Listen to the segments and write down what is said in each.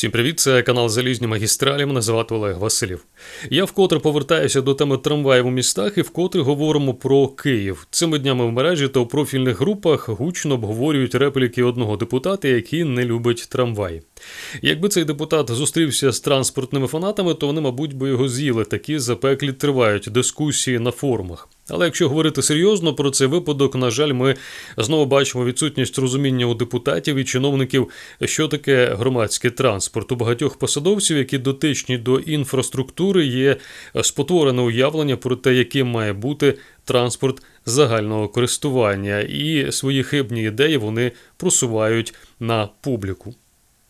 Всім привіт, це канал Залізні магістралі. Мене звати Олег Василів. Я вкотре повертаюся до теми трамваїв у містах і вкотре говоримо про Київ. Цими днями в мережі та у профільних групах гучно обговорюють репліки одного депутата, який не любить трамваї. Якби цей депутат зустрівся з транспортними фанатами, то вони, мабуть, би його з'їли. Такі запеклі тривають дискусії на форумах. Але якщо говорити серйозно про цей випадок, на жаль, ми знову бачимо відсутність розуміння у депутатів і чиновників, що таке громадський транспорт. У багатьох посадовців, які дотичні до інфраструктури, є спотворене уявлення про те, яким має бути транспорт загального користування, і свої хибні ідеї вони просувають на публіку.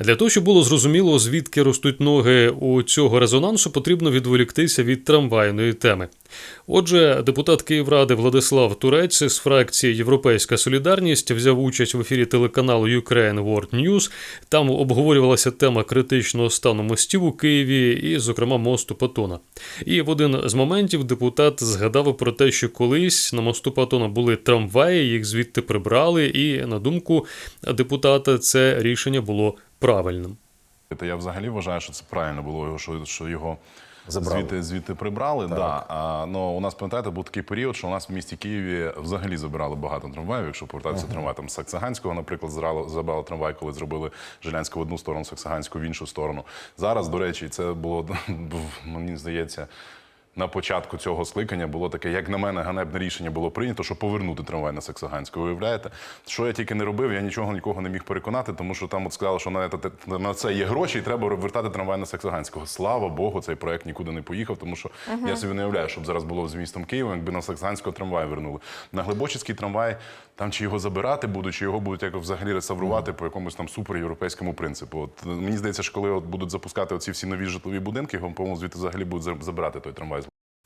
Для того, щоб було зрозуміло, звідки ростуть ноги у цього резонансу, потрібно відволіктися від трамвайної теми. Отже, депутат Київради Владислав Турець з фракції Європейська Солідарність взяв участь в ефірі телеканалу Ukraine World News. Там обговорювалася тема критичного стану мостів у Києві, і, зокрема, мосту Патона. І в один з моментів депутат згадав про те, що колись на мосту Патона були трамваї, їх звідти прибрали, і на думку депутата, це рішення було правильним. Та я взагалі вважаю, що це правильно було, його, що, що його Забрали. звідти, звідти прибрали. Да. А, ну, у нас, пам'ятаєте, був такий період, що у нас в місті Києві взагалі забирали багато трамваїв. Якщо повертатися трамвай, там Саксаганського, наприклад, зрали- забрали трамвай, коли зробили Жилянську в одну сторону, Саксаганську в іншу сторону. Зараз, до речі, це було, мені здається, на початку цього скликання було таке, як на мене, ганебне рішення було прийнято, щоб повернути трамвай на Саксаганську. Ви уявляєте, що я тільки не робив, я нічого нікого не міг переконати, тому що там от сказали, що на це, на це є гроші, і треба вертати трамвай на Саксаганського. Слава Богу, цей проект нікуди не поїхав, тому що я собі не уявляю, щоб зараз було з містом Києвом, якби на Саксаганського трамвай вернули. На Глибочицький трамвай там чи його забирати будуть, чи його будуть якось взагалі реставрувати по якомусь там суперєвропейському принципу. От мені здається, що коли от будуть запускати оці всі нові житлові будинки, по-моєму, звідти взагалі будуть забирати той трамвай.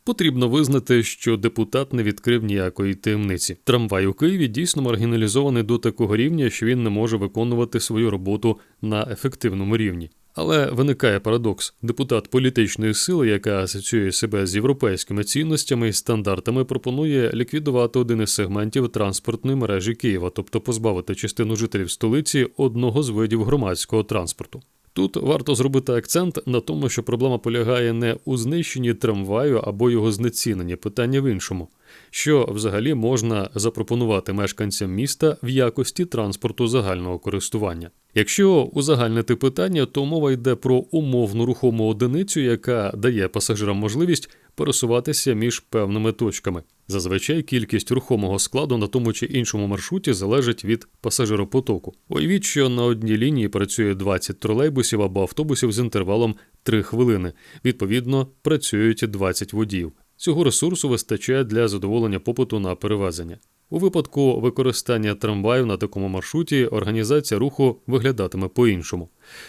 Потрібно визнати, що депутат не відкрив ніякої таємниці. Трамвай у Києві дійсно маргіналізований до такого рівня, що він не може виконувати свою роботу на ефективному рівні. Але виникає парадокс: депутат політичної сили, яка асоціює себе з європейськими цінностями і стандартами, пропонує ліквідувати один із сегментів транспортної мережі Києва, тобто позбавити частину жителів столиці одного з видів громадського транспорту. Тут варто зробити акцент на тому, що проблема полягає не у знищенні трамваю або його знеціненні, питання в іншому. Що взагалі можна запропонувати мешканцям міста в якості транспорту загального користування? Якщо узагальнити питання, то мова йде про умовну рухому одиницю, яка дає пасажирам можливість пересуватися між певними точками. Зазвичай кількість рухомого складу на тому чи іншому маршруті залежить від пасажиропотоку. Уявіть, що на одній лінії працює 20 тролейбусів або автобусів з інтервалом 3 хвилини. Відповідно, працюють 20 водіїв. Цього ресурсу вистачає для задоволення попиту на перевезення. У випадку використання трамваїв на такому маршруті організація руху виглядатиме по-іншому.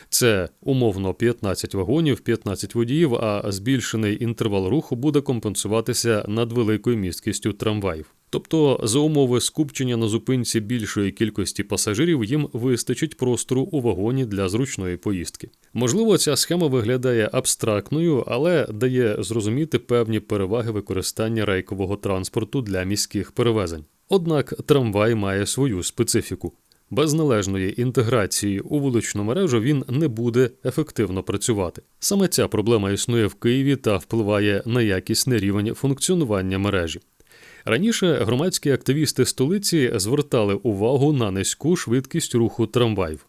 Це умовно 15 вагонів, 15 водіїв, а збільшений інтервал руху буде компенсуватися надвеликою місткістю трамваїв. Тобто, за умови скупчення на зупинці більшої кількості пасажирів їм вистачить простору у вагоні для зручної поїздки. Можливо, ця схема виглядає абстрактною, але дає зрозуміти певні переваги використання рейкового транспорту для міських перевезень. Однак трамвай має свою специфіку. Без належної інтеграції у вуличну мережу він не буде ефективно працювати. Саме ця проблема існує в Києві та впливає на якісний рівень функціонування мережі. Раніше громадські активісти столиці звертали увагу на низьку швидкість руху трамваїв.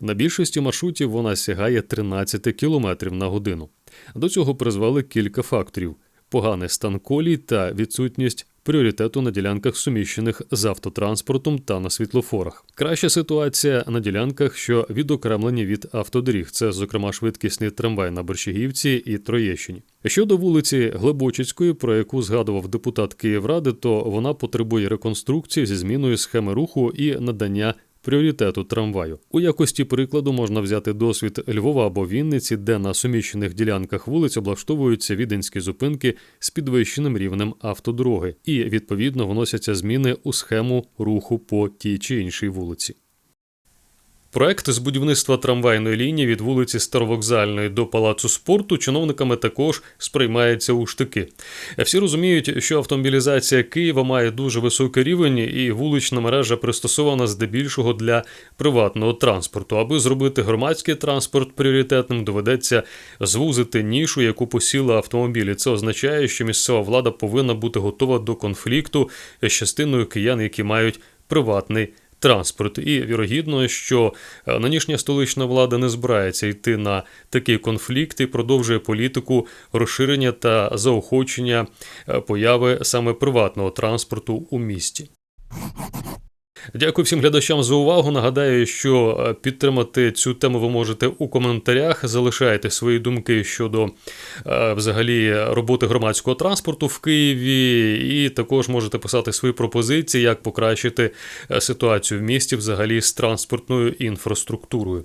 На більшості маршрутів вона сягає 13 км на годину. До цього призвели кілька факторів: поганий стан колій та відсутність пріоритету на ділянках, суміщених з автотранспортом та на світлофорах. Краща ситуація на ділянках, що відокремлені від автодоріг. Це, зокрема, швидкісний трамвай на Борщагівці і Троєщині. Щодо вулиці Глибочицької, про яку згадував депутат Київради, то вона потребує реконструкції зі зміною схеми руху і надання пріоритету трамваю. У якості прикладу можна взяти досвід Львова або Вінниці, де на суміщених ділянках вулиць облаштовуються віденські зупинки з підвищеним рівнем автодороги, і відповідно вносяться зміни у схему руху по тій чи іншій вулиці. Проект з будівництва трамвайної лінії від вулиці Старовокзальної до Палацу спорту чиновниками також сприймається у штики. Всі розуміють, що автомобілізація Києва має дуже високий рівень, і вулична мережа пристосована здебільшого для приватного транспорту. Аби зробити громадський транспорт пріоритетним, доведеться звузити нішу, яку посіли автомобілі. Це означає, що місцева влада повинна бути готова до конфлікту з частиною киян, які мають приватний транспорт. І вірогідно, що е, нинішня столична влада не збирається йти на такий конфлікт і продовжує політику розширення та заохочення е, появи саме приватного транспорту у місті. Дякую всім глядачам за увагу. Нагадаю, що е, підтримати цю тему ви можете у коментарях. Залишайте свої думки щодо е, взагалі роботи громадського транспорту в Києві, і також можете писати свої пропозиції, як покращити е, ситуацію в місті взагалі з транспортною інфраструктурою.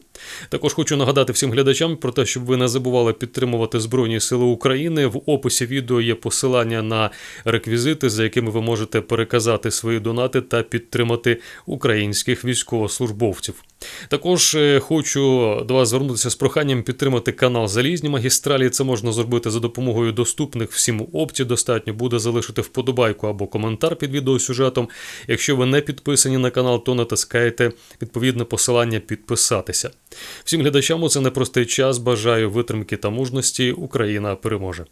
Також хочу нагадати всім глядачам про те, щоб ви не забували підтримувати Збройні Сили України. В описі відео є посилання на реквізити, за якими ви можете переказати свої донати та підтримати українських військовослужбовців. Також е, хочу до вас звернутися з проханням підтримати канал Залізні магістралі. Це можна зробити за допомогою доступних всім опцій. Достатньо буде залишити вподобайку або коментар під відеосюжетом. Якщо ви не підписані на канал, то натискайте відповідне посилання підписатися. Всім глядачам у це непростий час. Бажаю витримки та мужності. Україна переможе.